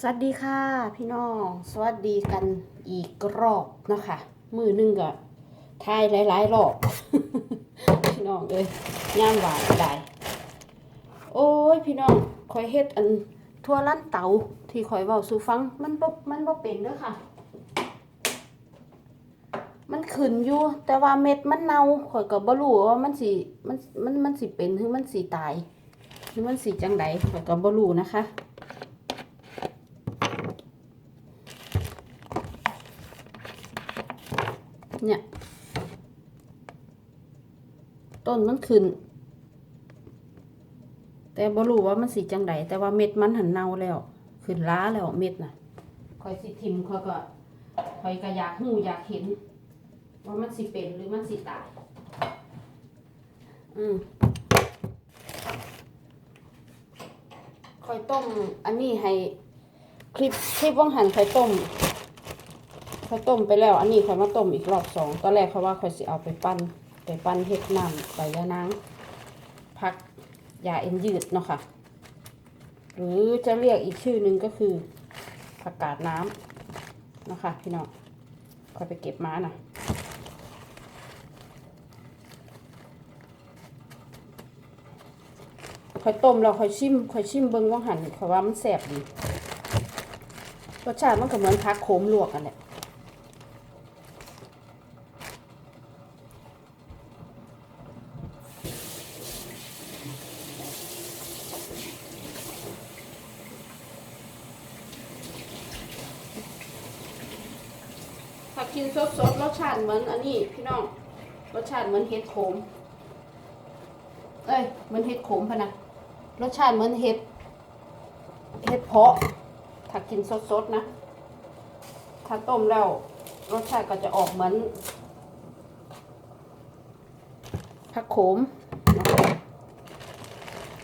สวัสดีค่ะ พี่น้อง สวัสดีกันอีกรอบนะคะ มือหนึงก็ทายหลายๆรอบ พี่น้องเอ้ยย่ามหวานได้โอ้ย พี่น้องคอยเฮ็ดอันทั่วลั่นเตาที่คอยเว้าสู่ฟัง มันบ่มันบ่เป็นเด้อค่ะ มันขึ้นอยู่ แต่ว่าเม็ดมันเน่าข่อยก็บ่รู้ว่ามันสิมันมันมันสิเป็นหรือมันสิตายหรือมันสิจังไดข่อยก็บ่รู้นะคะ เนี่ย ต้นมันขึ้น แต่บ่รู้ว่ามันสีจังไดแต่ว่าเม็ดมันหันเน่าแล้ว ขึ้นล้าแล้วเม็ดน่ะคอยสิทิมคอยก็คอยก็อยากหูอยากเห็น ว่ามันสิเป็นหรือมันสิตาย อืมคอยต้มอันนี้ให้คลิปคลิปว่างหันคอยต้มข้าวต้มไปแล้ว อันนี้คอยมาต้มอีกรอบสองตอนแรกเขาว่าคอยสิเอาไปปั้น ไปปั้นเห็ดน้ำใบยะนางพักยาเอ็นยืดเนาะค่ะ หรือจะเรียกอีกชื่อหนึ่งก็คือผักกาดน้ำเนาะค่ะพี่น้องคอยไปเก็บมาน่ะคอยต้มเราคอยชิมคอยชิมเบิ้งว่างหันเขาว่ามันแสบดีรสชาติมันก็เหมือนพักโขมลวกกันแหละ สดรสชาติเหมือนอันนี้พี่น้อง รสชาติเหมือนเห็ดโขม เอ้ยเหมือนเห็ดโขมพะนะ รสชาติเหมือนเห็ด เห็ดเพาะ ถ้ากินสดสดๆนะ ถ้าต้มแล้ว รสชาติก็จะออกเหมือนผักโขม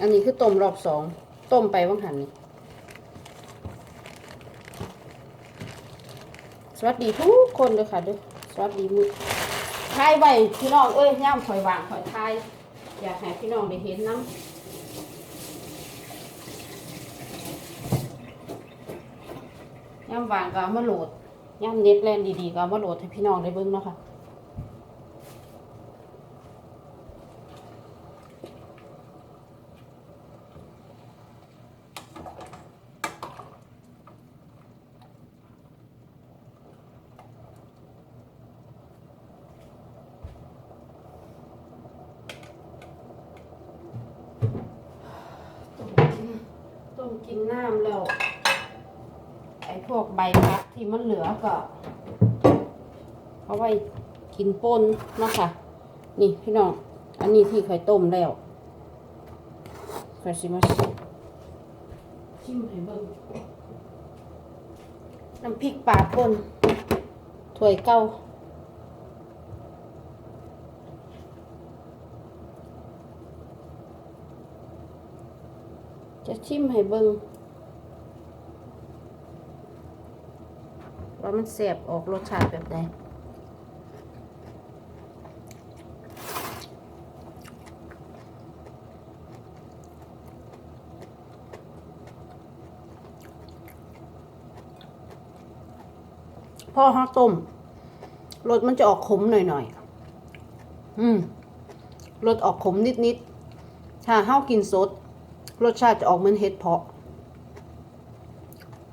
อันนี้คือต้มรอบสอง ต้มไปว่างหันนี่ วัสดีทุกคนเลยค่ะด้วยสวัสดีมือทายใบพี่น้องเอ้ยย่ามข่อยวางข่อยทายอยากให้พี่น้องได้เห็นน้ำย่ามวางก็มาโหลดย่ามเน็ตแลนดีๆก็มาโหลดให้พี่น้องได้เบิ่งเนาะค่ะ ต้มกินต้ม กินน้ำแล้ว ไอ้พวกใบพักที่มันเหลือก็เอาไว้กินป่นเนาะค่ะ นี่พี่น้อง อันนี้ที่เคยต้มแล้วเคยชิมาชิมชิมให้เบิ่งน้ำพริกปลาป่นถ้วยเก้า จะชิมให้เบิ่งว่ามันแสบออกรสชาติแบบใดพอห้าต้มรสมันจะออกขมหน่อยๆ อืม รสออกขมนิดๆ ถ้าห้ากินสด รสชาติจะออกเหมือนเห็ดเพาะ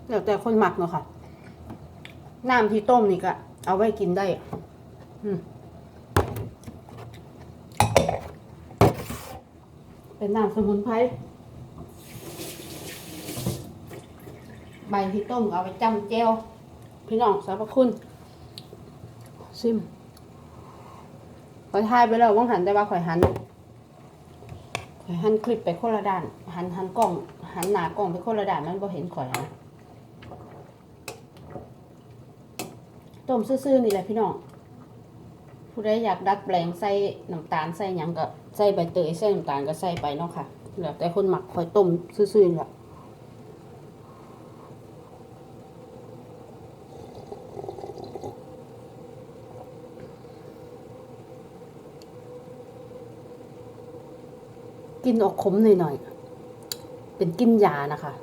แล้วแต่คนหมักเนาะค่ะ น้ำที่ต้มนี่ก็เอาไว้กินได้ อืมเป็นน้ำสมุนไพร ใบที่ต้มเอาไปจำแจวพี่น้องสรรพคุณ ซิมข่อยทายไปแล้วว่างหันแต่ว่าข่อยหันข่อย หันคลิปไปคนละด้านหันหันกล้องหันหน้ากล้องไปคนละด้านมันบ่เห็นข่อยนะต้มซื่อๆนี่แหละพี่น้องผู้ใดอยากดัดแปลงใส่น้ำตาลใส่หยังก็ใส่ใบเตยใส่น้ำตาลก็ใส่ไปเนาะค่ะแล้วแต่คนหมักข่อยต้มซื่อๆแหล กินออกขมหน่อยๆ เป็นกินยานะคะ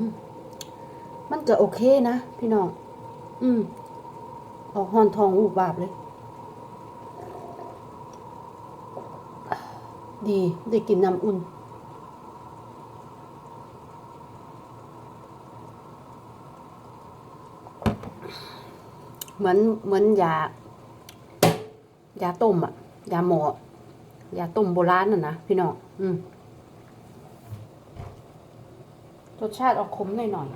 มมันจะโอเคนะ พี่น้อง อืม ออกหอนทองอูบาบเลย ดีได้กินน้ำอุ่นเหมือนเหมือนยา ยาต้มอะยาหมอยาต้มโบราณน่ะนะพี่น้องอืมรสชาติออกขมหน่อยหน่อย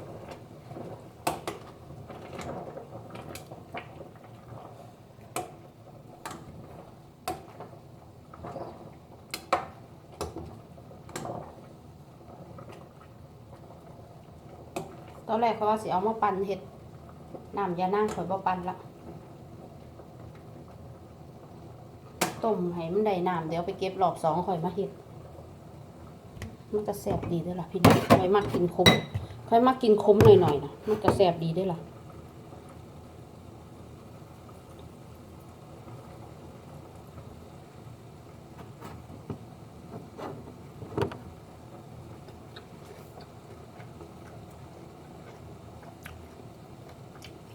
ตอนแรกเขาว่าสิเอามาปั่นเห็ดน้ำยานั่งข่อยบ่ปั่นละ ต้มให้มันได้น้ำเดี๋ยวไปเก็บรอบสองข่อยมาเห็ดมันจะแสบดีด้วยล่ะพี่น้องข่อยมักกินขมข่อยมักกินขมหน่อยๆนะมันจะแสบดีด้วยล่ะ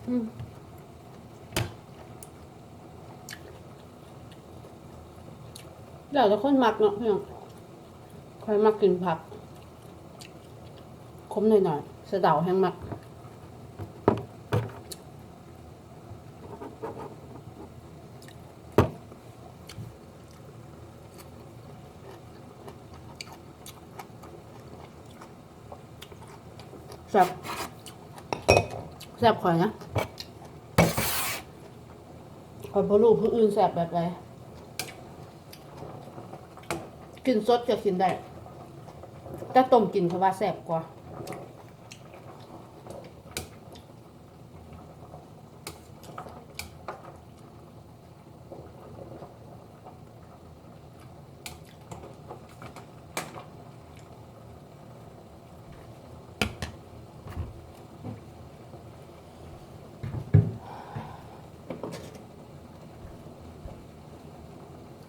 อืม เดี๋ยวจะคนมักเนาะพี่น้องใครมักกินผักคมหน่อยๆสะเดาแห้งมักแซ่บแซ่บข่อยนะข่อยบ่รู้ผู้อื่นแซ่บแบบไร กินสดก็กินได้แต่ต้มกินเพราะว่าแซ่บกว่า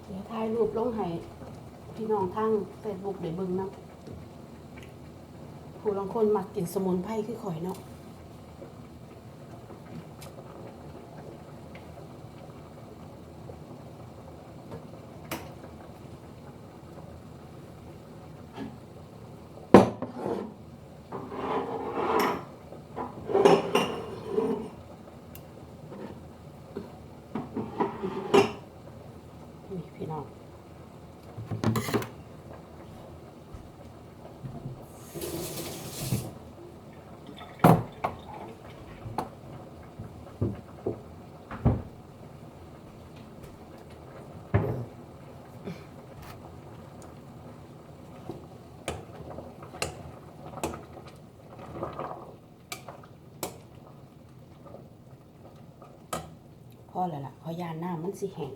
เดี๋ยวถ่ายรูปลงให้ พี่น้องทั้งเฟซบุ๊กได้เบิ่งเนาะผู้ลางคนมักกินสมุนไพรคือข่อยเนาะนี่พี่น้อง พ อแล้วล่ะขอยานหน้ามันสิแห้ง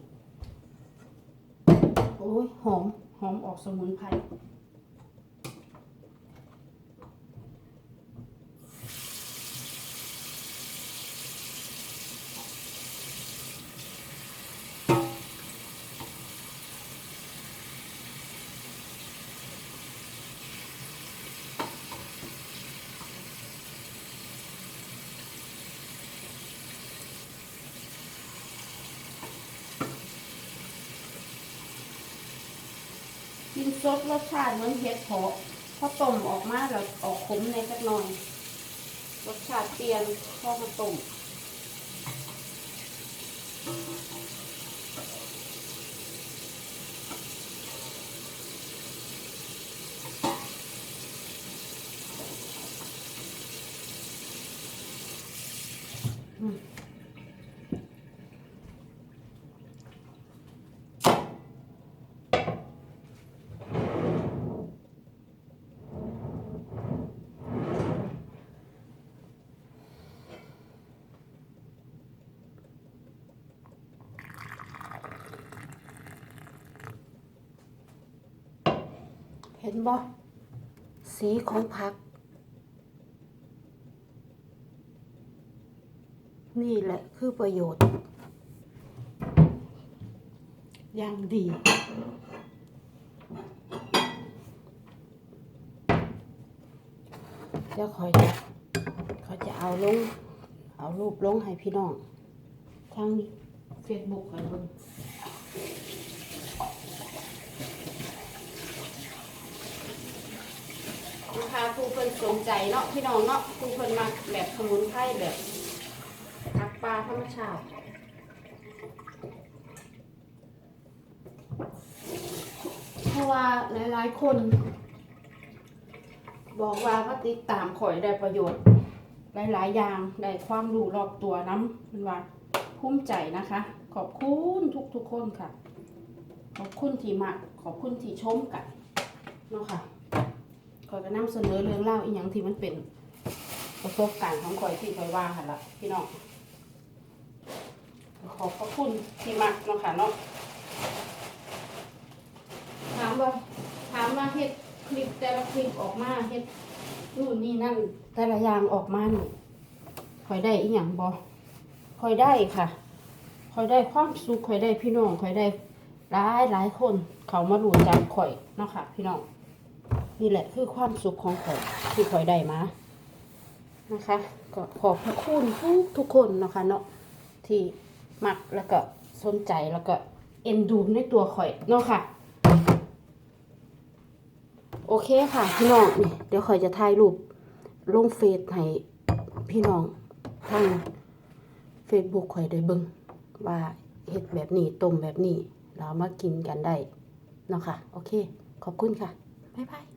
โอ้ยหอมหอมออกสมุนไพร ซดรสชาติเหมือนเห็ดเพาะพอต้มออกมาแล้วออกขมในสักหน่อย รสชาติเปลี่ยนพอมาต้ม เห็นบ่สีของผัก นี่แหละคือประโยชน์ อย่างดีเดี๋ยวคอยจะเขาจะเอาลง เอารูปลงให้พี่น้องทางเฟซบุ๊กให้เบิ่งนะคะผู้เพิ่นสนใจเนาะพี่น้องเนาะผู้เพิ่นมาแบบสมุนไพรแบบผักปลาธรรมชาติเพราะว่าหลายๆคน บอกว่าว่าติดตามข่อยได้ประโยชน์ หลายๆอย่างได้ความรู้รอบตัวน้ำเป็นว่าภูมิใจนะคะ ขอบคุณทุกๆคนค่ะ ขอบคุณที่มาขอบคุณที่ชมกันเนาะค่ะ อยก็นำเสนอเรื่องเล่าอีกอย่างที่มันเป็นประสบการณ์ของขอยที่ข่อยว่าค่ะละพี่น้องขอบพระคุณที่มากเนาะค่ะเนาะถามว่าถามว่าเฮ็ดคลิปแต่ละคลิปออกมาเฮ็ดนู่นนี่นั่นแต่ละอย่างออกมานี่คอยได้อีหยังบอคอยได้ค่ะคอยได้ความสุขคอยได้พี่น้องคอยได้หลายหลายคนเขามารู้จักข่อยเนาะค่ะ พี่น้อง นี่แหละคือความสุขของข่อยที่ข่อยได้มานะคะ ก็ขอบพระคุณทุกทุกคนนะคะเนาะที่มักแล้วก็สนใจแล้วก็เอ็นดูในตัวข่อยเนาะค่ะ โอเคค่ะพี่น้องนี่เดี๋ยวคอยจะถ่ายรูปลงเฟซให้พี่น้องทางเฟซบุ๊กคอยได้เบิ่งว่าเฮ็ดแบบนี้ต้มแบบนี้เรามากินกันได้เนาะค่ะ โอเค ขอบคุณค่ะ บ๊ายบาย